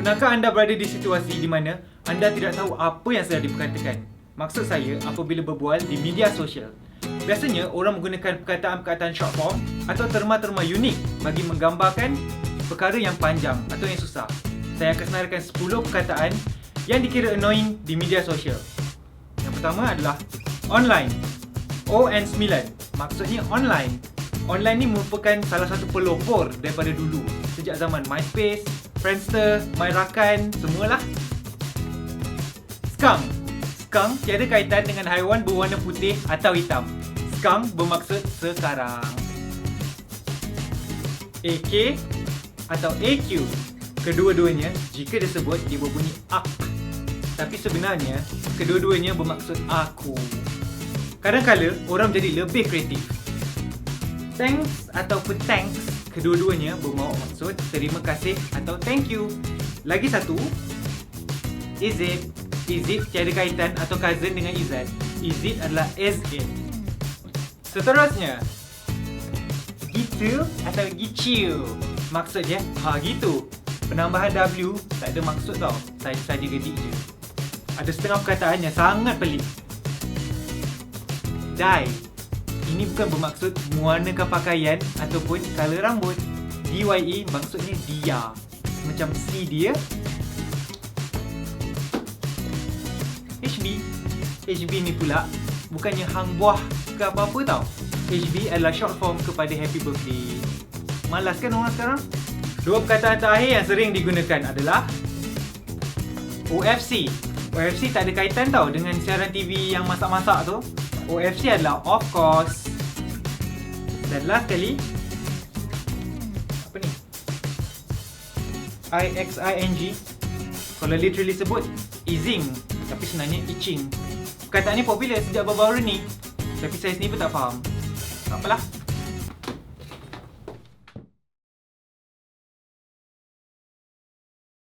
Pernahkah anda berada di situasi di mana anda tidak tahu apa yang sedang diperkatakan? Maksud saya apabila berbual di media sosial. Biasanya orang menggunakan perkataan-perkataan short form atau terma-terma unik bagi menggambarkan perkara yang panjang atau yang susah. Saya akan senaraikan 10 perkataan yang dikira annoying di media sosial. Yang pertama adalah online. ON9 maksudnya online. Online ni merupakan salah satu pelopor daripada dulu sejak zaman MySpace, Friendster, MyRakan, semualah. Skunk. Skunk tiada kaitan dengan haiwan berwarna putih atau hitam. Skunk bermaksud sekarang. AK atau AQ. Kedua-duanya jika disebut dia berbunyi ak. Tapi sebenarnya kedua-duanya bermaksud aku. Kadang-kala orang menjadi lebih kreatif. Thanks ataupun thanks kedua-duanya bermaksud maksud terima kasih atau thank you. Lagi satu, is it? Is it tiada kaitan atau cousin dengan Izzat. Is it adalah is it. Seterusnya, gitu atau gitu. Maksud dia, ha gitu. Penambahan W tak ada maksud tau. Saya saja gedik je. Ada setengah perkataan yang sangat pelik. Dye. Ini bukan bermaksud mewarnakan pakaian ataupun color rambut. DYE maksudnya dia. Macam si dia. HB. HB ni pula bukannya hang buah ke apa-apa tau. HB adalah short form kepada happy birthday. Malas kan orang sekarang? Dua perkataan terakhir yang sering digunakan adalah OFC. OFC tak ada kaitan tau dengan siaran TV yang masak-masak tu. OFC adalah of course. Dan last kali apa ni? IXING Kalau literally sebut Easing Tapi sebenarnya itching Perkataan ni popular sejak baru-baru ni. Tapi saya sendiri pun tak faham. Tak apalah